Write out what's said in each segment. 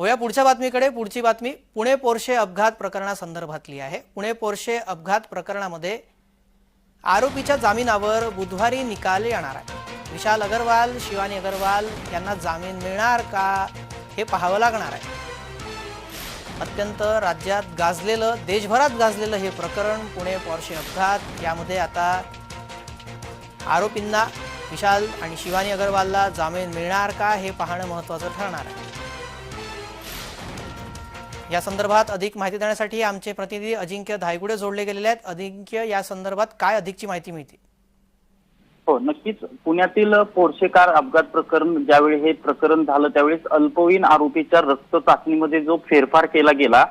हो या पुढच्या बातमीकडे. पुढची बातमी पुणे पोर्शे अपघात प्रकरणासंदर्भातली आहे. पुणे पोर्शे अपघात प्रकरणामध्ये आरोपीच्या जामिनावर बुधवारी निकाल येणार आहे. विशाल अगरवाल शिवानी अगरवाल यांना जामीन मिळणार का हे पाहावं लागणार आहे. अत्यंत राज्यात गाजलेलं देशभरात गाजलेलं हे प्रकरण पुणे पोर्शे अपघात. यामध्ये आता आरोपींना विशाल आणि शिवानी अगरवालला जामीन मिळणार का हे पाहणं महत्त्वाचं ठरणार आहे. या संदर्भात अधिक माहिती देण्यासाठी आमचे प्रतिनिधी अजिंक्य धायगुडे जोडले गेलेले आहेत. अजिंक्य या संदर्भात काय अधिकची माहिती मिळते? हो नक्कीच. पुण्यातील पोर्शे कार अपघात प्रकरण ज्यावेळी हे प्रकरण झालं त्यावेळेस अल्पवयीन आरोपीच्या रक्त चाचणीमध्ये जो फेरफार केला गेला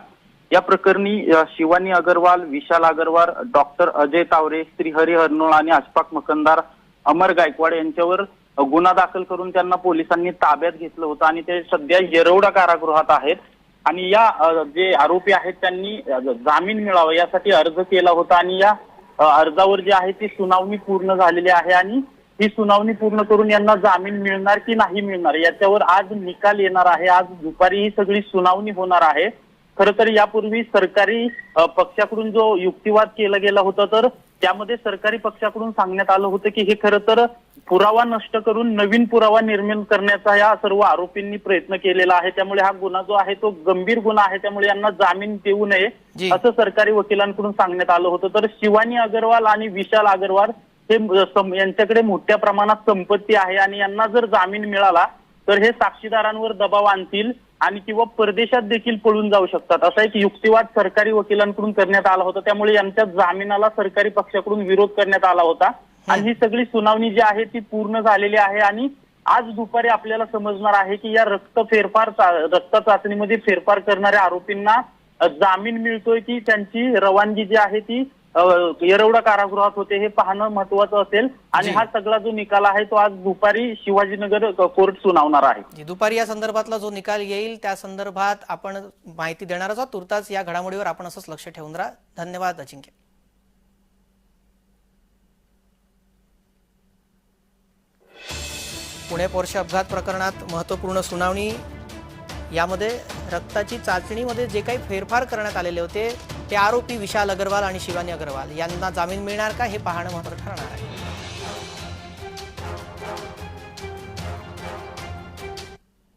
या प्रकरणी शिवानी अगरवाल विशाल अगरवाल डॉक्टर अजय तावरे श्रीहरी हरनोळ आणि अशफाक मकंदार अमर गायकवाड यांच्यावर गुन्हा दाखल करून त्यांना पोलिसांनी ताब्यात घेतलं होतं आणि ते सध्या येरवडा कारागृहात आहेत. आणि या जे आरोपी आहेत त्यांनी जामीन मिळावा यासाठी अर्ज केला होता आणि या अर्जावर जी आहे ती सुनावणी पूर्ण झालेली आहे आणि ही सुनावणी पूर्ण करून यांना जामीन मिळणार की नाही मिळणार याच्यावर आज निकाल येणार आहे. आज दुपारी ही सगळी सुनावणी होणार आहे. खरं तर यापूर्वी सरकारी पक्षाकडून जो युक्तिवाद केला गेला होता तर त्यामध्ये सरकारी पक्षाकडून सांगण्यात आलं होतं की हे खरं तर पुरावा नष्ट करून नवीन पुरावा निर्माण करण्याचा या सर्व आरोपींनी प्रयत्न केलेला आहे. त्यामुळे हा गुन्हा जो आहे तो गंभीर गुन्हा आहे. त्यामुळे यांना जामीन देऊ नये. असं सरकारी वकिलांकडून सांगण्यात आलं होतं. तर शिवानी अगरवाल आणि विशाल अगरवाल हे यांच्याकडे मोठ्या प्रमाणात संपत्ती आहे आणि यांना जर जामीन मिळाला तर हे साक्षीदारांवर दबाव आणतील. आणि किंवा परदेशात देखील पळून जाऊ शकतात. असा एक युक्तिवाद सरकारी वकिलांकडून करण्यात आला होता. त्यामुळे यांच्या जामिनाला सरकारी पक्षाकडून विरोध करण्यात आला होता. आणि ही सगळी सुनावणी जी आहे ती पूर्ण झालेली आहे. आणि आज दुपारी आपल्याला समजणार आहे की या रक्त फेरफार रक्त चाचणीमध्ये फेरफार करणाऱ्या आरोपींना जामीन मिळतोय की त्यांची रवानगी जी आहे ती येरवडा कारागृहात होते हे पाहणं महत्वाचं असेल. आणि. हा सगळा जो निकाल आहे तो आज दुपारी शिवाजीनगर कोर्ट सुनावणार आहे. दुपारी या संदर्भातला जो निकाल येईल त्या संदर्भात आपण माहिती देणारच आहोत. तुर्तास या घडामोडीवर आपण असंच लक्ष ठेवून राहा. धन्यवाद अजिंक्य. पुणे पोर्शे अपघात प्रकरणात महत्त्वपूर्ण सुनावणी. यामध्ये रक्ताची चाचणीमध्ये जे काही फेरफार करण्यात आलेले होते ते आरोपी विशाल अग्रवाल आणि शिवानी अग्रवाल यांना जामीन मिळणार का हे पाहणं महत्त्वाचं ठरणार आहे.